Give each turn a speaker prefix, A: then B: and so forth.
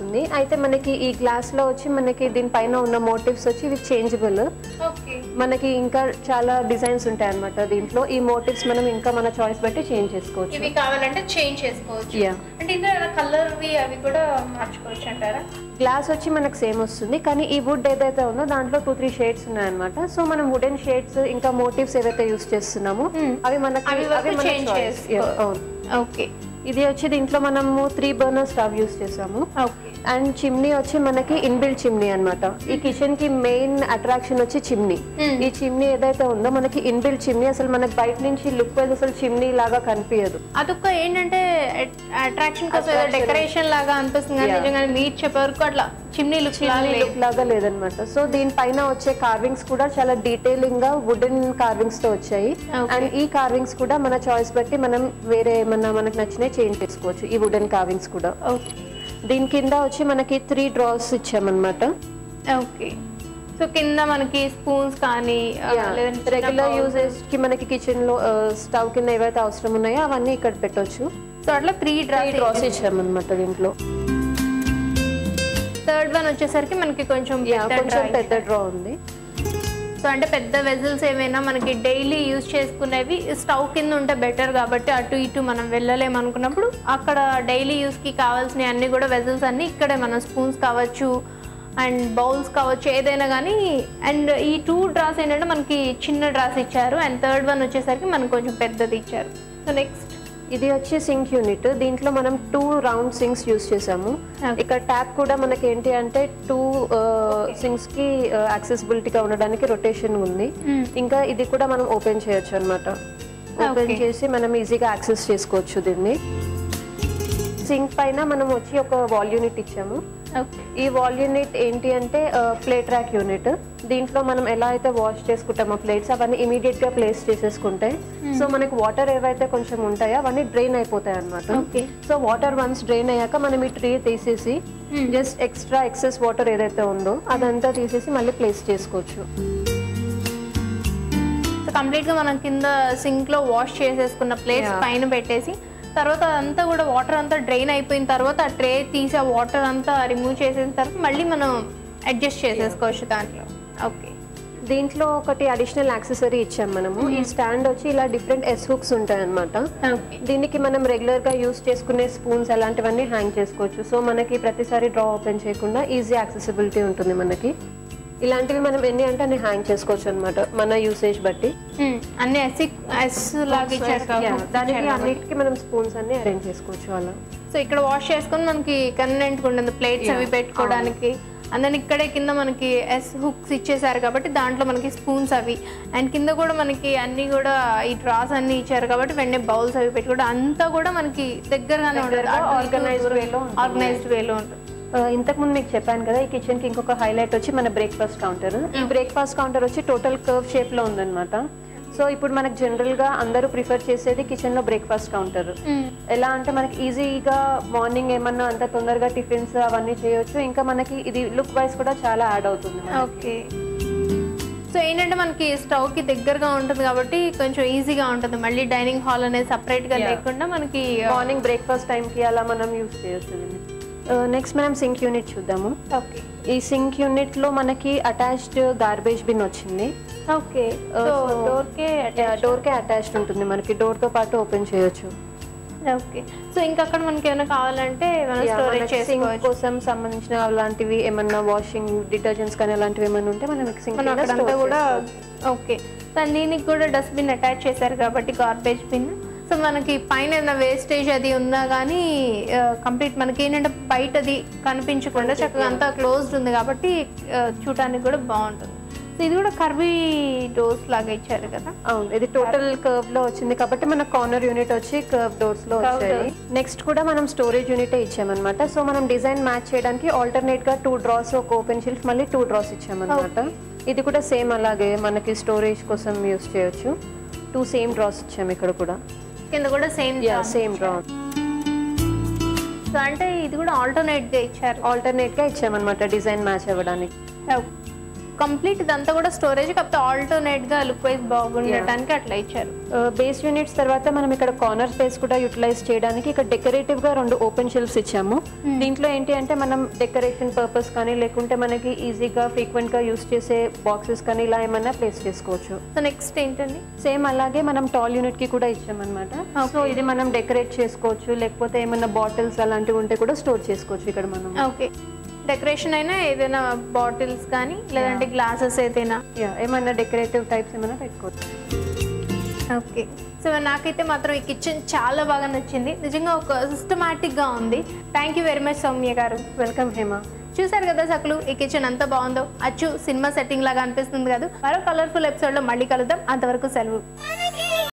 A: వస్తుంది. అయితే మనకి ఈ గ్లాస్లో వచ్చి మనకి దీనిపైన ఉన్న మోటివ్స్ వచ్చి ఇవి చేంజబుల్. మనకి ఇంకా చాలా డిజైన్స్ ఉంటాయి అన్నమాట దీంట్లో. ఈ మోటివ్స్ మనం ఇంకా మన చాయిస్ బట్టి చేంజ్ చేసుకోవచ్చు.
B: ఇవి కావాలంటే చేంజ్ చేసుకోవచ్చు. అంటే ఇందులో కలర్ అవి కూడా మార్చుకోవచ్చు అంటారా?
A: గ్లాస్ వచ్చి మనకు సేమ్ వస్తుంది. కానీ ఈ వుడ్ ఏదైతే ఉందో దాంట్లో టూ త్రీ షేడ్స్ ఉన్నాయన్నమాట. సో మనం వుడెన్ షేడ్స్ ఇంకా మోటివ్స్ ఏవైతే యూస్ చేస్తున్నామో
B: Hmm.
A: అవి మనకి
B: అవి
A: మన
B: ఓకే.
A: ఇది వచ్చి దీంట్లో మనము త్రీ బర్నర్ స్టవ్ యూస్ చేసాము.
B: ఓకే.
A: అండ్ చిమ్నీ వచ్చి మనకి ఇన్బిల్డ్ చిమ్నీ అన్నమాట. ఈ కిచెన్కి మెయిన్ అట్రాక్షన్ వచ్చి చిమ్నీ
B: Hmm.
A: ఈ చిమ్నీ ఏదైతే ఉందో మనకి ఇన్బిల్డ్ చిమ్నీ అసలు మనకి బయట నుంచి లుక్ వైజ్ అసలు చిమ్నీ లాగా కనిపించదు
B: అదొక ఏంటంటే అట్రాక్షన్ కోసం. డెకరేషన్ లాగా అనిపిస్తుంది మీరు చెప్పే వరకు అట్లా చిమ్నీ లుక్ లాగా
A: లేదనమాట సో దీనిపైన వచ్చే కార్వింగ్స్ కూడా చాలా డీటెయిలింగ్గా వుడెన్ కార్వింగ్స్తో వచ్చాయి. అండ్ ఈ కార్వింగ్స్ కూడా మన చాయిస్ బట్టి మనం వేరే ఏమన్నా మనకు నచ్చినవి చేంజ్ చేసుకోవచ్చు. ఈ వుడెన్ కార్వింగ్స్ కూడా.
B: ఓకే
A: దీని కింద వచ్చి మనకి త్రీ డ్రాస్ ఇచ్చామన్నమాట.
B: ఓకే సో కింద మనకి స్పూన్స్ కానీ
A: రెగ్యులర్. యూజెస్కి మనకి కిచెన్లో స్టవ్ కింద ఏవైతే అవసరం ఉన్నాయో అవన్నీ ఇక్కడ పెట్టొచ్చు.
B: సో అట్లా త్రీ డ్రాస్
A: డ్రాస్ ఇచ్చామన్నమాట దీంట్లో.
B: థర్డ్ వన్ వచ్చేసరికి మనకి కొంచెం
A: కొంచెం పెద్ద డ్రా ఉంది.
B: సో అంటే పెద్ద వెజల్స్ ఏమైనా మనకి డైలీ యూజ్ చేసుకునేవి స్టవ్ కింద ఉంటే బెటర్ కాబట్టి అటు ఇటు మనం వెళ్ళలేము అనుకున్నప్పుడు అక్కడ డైలీ యూస్కి కావాల్సినవి అన్ని కూడా వెజల్స్ అన్నీ ఇక్కడే మన స్పూన్స్ కావచ్చు అండ్ బౌల్స్ కావచ్చు ఏదైనా కానీ. అండ్ ఈ టూ డ్రాస్ ఏంటంటే మనకి చిన్న డ్రాస్ ఇచ్చారు అండ్ థర్డ్ వన్ వచ్చేసరికి మనకు కొంచెం పెద్దది ఇచ్చారు. సో నెక్స్ట్
A: ఇది వచ్చి సింక్ యూనిట్ దీంట్లో మనం టూ రౌండ్ సింక్స్ యూస్ చేసాము. ఇక్కడ ట్యాప్ కూడా మనకి ఏంటి అంటే టూ సింక్స్కి యాక్సెసిబిలిటీగా ఉండడానికి రొటేషన్ ఉంది
B: Hmm.
A: ఇంకా ఇది కూడా మనం ఓపెన్ చేయొచ్చు అనమాట ఓపెన్. చేసి మనం ఈజీగా యాక్సెస్ చేసుకోవచ్చు దీన్ని సింక్ పైన మనం వచ్చి ఒక వాల్ యూనిట్ ఇచ్చాము ఈ వాల్ యూనిట్ ఏంటి అంటే ప్లేట్ ర్యాక్ యూనిట్ దీంట్లో మనం ఎలా అయితే వాష్ చేసుకుంటామో ప్లేట్స్ అవన్నీ ఇమీడియట్గా ప్లేస్ చేసేసుకుంటే సో మనకి వాటర్ ఏవైతే కొంచెం ఉంటాయో అవన్నీ డ్రైన్ అయిపోతాయి అనమాట. సో వాటర్ వన్స్ డ్రైన్ అయ్యాక మనం ఈ ట్రే తీసేసి
B: Hmm.
A: Just extra excess water ఏదైతే ఉందో అదంతా తీసేసి మళ్ళీ ప్లేస్ చేసుకోవచ్చు
B: సో కంప్లీట్గా మనం కింద సింక్లో వాష్ చేసేసుకున్న ప్లేట్స్. పైన పెట్టేసి తర్వాత అదంతా కూడా వాటర్ అంతా డ్రైన్ అయిపోయిన తర్వాత ఆ ట్రే తీసి ఆ వాటర్ అంతా రిమూవ్ చేసేసిన తర్వాత మళ్ళీ మనం అడ్జస్ట్ చేసేసుకోవచ్చు దాంట్లో. ఓకే
A: దీంట్లో ఒకటి అడిషనల్ యాక్సెసరీ ఇచ్చాం మనము. ఈ స్టాండ్ వచ్చి ఇలా డిఫరెంట్ ఎస్ హుక్స్ ఉంటాయి అనమాట దీనికి మనం రెగ్యులర్గా యూస్ చేసుకునే స్పూన్స్ అలాంటివన్నీ హ్యాంగ్ చేసుకోవచ్చు. సో మనకి ప్రతిసారి డ్రా ఓపెన్ చేయకుండా ఈజీ యాక్సెసిబిలిటీ ఉంటుంది మనకి. ఇలాంటివి మనం ఎన్ని అంటే అన్ని హ్యాంగ్ చేసుకోవచ్చు అనమాట మన యూసేజ్ బట్టి.
B: అన్ని
A: దానికి. అన్నిటికీ మనం స్పూన్స్ అన్ని అరేంజ్ చేసుకోవచ్చు అలా.
B: సో ఇక్కడ వాష్ చేసుకొని మనకి కన్వెంట్ ఉంటుంది. ప్లేట్స్ అవి. పెట్టుకోవడానికి. అండ్ దెన్ ఇక్కడే కింద మనకి ఎస్ హుక్స్ ఇచ్చేసారు కాబట్టి దాంట్లో మనకి స్పూన్స్ అవి. అండ్ కింద కూడా మనకి అన్ని కూడా ఈ డ్రాస్ అన్ని ఇచ్చారు కాబట్టి వెంటనే బౌల్స్ అవి పెట్టుకోవడం అంతా కూడా మనకి దగ్గరగానే ఉంటుంది
A: దగ్గరగా organized way లో ఉంటుంది.
B: ఆర్గనైజ్డ్ వేలో ఉంటుంది.
A: ఇంతకు ముందు మీకు చెప్పాను కదా ఈ కిచెన్కి ఇంకొక హైలైట్ వచ్చి మన బ్రేక్ఫాస్ట్ కౌంటర్ ఈ బ్రేక్ఫాస్ట్ కౌంటర్ వచ్చి టోటల్ కర్వ్ షేప్లో ఉందన్నమాట. సో ఇప్పుడు మనకి జనరల్గా అందరూ ప్రిఫర్ చేసేది కిచెన్లో బ్రేక్ఫాస్ట్ కౌంటర్ ఎలా అంటే మనకి ఈజీగా మార్నింగ్ ఏమన్నా అంత తొందరగా టిఫిన్స్ అవన్నీ చేయొచ్చు ఇంకా మనకి ఇది లుక్ వైజ్ కూడా చాలా యాడ్ అవుతుంది.
B: ఓకే. సో ఏంటంటే మనకి స్టవ్కి దగ్గరగా ఉంటుంది కాబట్టి కొంచెం ఈజీగా ఉంటుంది. మళ్ళీ డైనింగ్ హాల్ అనేది
A: సపరేట్గా.
B: లేకుండా మనకి
A: మార్నింగ్ బ్రేక్ఫాస్ట్ టైం కి అలా మనం యూస్ చేయొచ్చు. నెక్స్ట్ మనం సింక్ యూనిట్ చూద్దాము.
B: ఓకే
A: ఈ సింక్ యూనిట్లో మనకి అటాచ్డ్ గార్బేజ్ బిన్ వచ్చింది.
B: ఓకే
A: Uh,
B: డోర్ కే
A: డోర్ కే అటాచ్డ్ ఉంటుంది? మనకి డోర్తో పాటు ఓపెన్ చేయొచ్చు.
B: ఓకే సో ఇంకా అక్కడ మనకి ఏమైనా కావాలంటే
A: సింక్ కోసం సంబంధించిన అలాంటివి ఏమన్నా వాషింగ్ డిటర్జెంట్స్ కానీ అలాంటివి ఏమైనా ఉంటే మనం సింక్
B: కూడా ఓకే దాని దీనికి కూడా డస్ట్బిన్ అటాచ్ చేశారు కాబట్టి గార్బేజ్ బిన్ సో మనకి పైన ఏదైనా వేస్టేజ్ అది ఉన్నా కానీ కంప్లీట్ మనకి ఏంటంటే బయటది కనిపించకుండా చక్కగా అంతా క్లోజ్డ్ ఉంది కాబట్టి చూడటానికి కూడా బాగుంటుంది. సో ఇది కూడా కర్వీ డోర్స్ లాగా ఇచ్చారు కదా?
A: అవును ఇది టోటల్ కర్వ్. లో వచ్చింది కాబట్టి మన కార్నర్ యూనిట్ వచ్చి కర్వ్
B: డోర్స్లో
A: వచ్చాయి. నెక్స్ట్ కూడా మనం స్టోరేజ్ యూనిట్ ఇచ్చామన్నమాట. సో మనం డిజైన్ మ్యాచ్ చేయడానికి ఆల్టర్నేట్గా టూ డ్రాస్ ఒక ఓపెన్ షెల్ఫ్ మళ్ళీ టూ డ్రాస్ ఇచ్చామన్నమాట. ఇది కూడా సేమ్ అలాగే మనకి స్టోరేజ్ కోసం యూస్ చేయొచ్చు. టూ సేమ్ డ్రాస్ ఇచ్చాము ఇక్కడ కూడా.
B: కింద కూడా సేమ్
A: సేమ్
B: సో అంటే ఇది కూడా ఆల్టర్నేట్గా ఇచ్చారు.
A: ఆల్టర్నేట్గా ఇచ్చామన్నమాట డిజైన్ మ్యాచ్ అవ్వడానికి.
B: కంప్లీట్ ఇదంతా కూడా స్టోరేజ్ కాకపోతే ఆల్టర్నేట్గా లుక్ వైజ్ బాగుండటానికి అట్లా ఇచ్చారు.
A: బేస్ యూనిట్స్ తర్వాత మనం ఇక్కడ కార్నర్ స్పేస్ కూడా యూటిలైజ్ చేయడానికి ఇక్కడ డెకరేటివ్గా రెండు ఓపెన్ షెల్ఫ్స్ ఇచ్చాము. దీంట్లో ఏంటి అంటే మనం డెకరేషన్ పర్పస్ కానీ లేకుంటే మనకి ఈజీగా ఫ్రీక్వెంట్గా యూస్ చేసే బాక్సెస్ కానీ ఇలా ఏమైనా ప్లేస్ చేసుకోవచ్చు.
B: సో నెక్స్ట్ ఏంటండి?
A: సేమ్ అలాగే మనం టాల్ యూనిట్కి కూడా ఇచ్చామన్నమాట. సో ఇది మనం డెకరేట్ చేసుకోవచ్చు లేకపోతే ఏమైనా బాటిల్స్ అలాంటివి ఉంటే కూడా స్టోర్ చేసుకోవచ్చు ఇక్కడ మనం.
B: ఓకే డెకరేషన్ అయినా ఏదైనా బాటిల్స్ కానీ లేదంటే గ్లాసెస్ ఏదైనా.
A: యా ఏమైనా డెకరేటివ్ టైప్స్ ఏమైనా పెట్టుకోవచ్చు.
B: ఓకే సో నాకైతే మాత్రం ఈ కిచెన్ చాలా బాగా నచ్చింది. నిజంగా ఒక సిస్టమాటిక్గా ఉంది. Thank you very much Soumya గారు.
A: వెల్కమ్ హేమ
B: చూసారు కదా సకులు ఈ కిచెన్ ఎంత బాగుందో. అచ్చు సినిమా సెట్టింగ్ లాగా అనిపిస్తుంది కదా. మరో కలర్ఫుల్ ఎపిసోడ్లో మళ్ళీ కలుద్దాం. అంతవరకు సెలవు.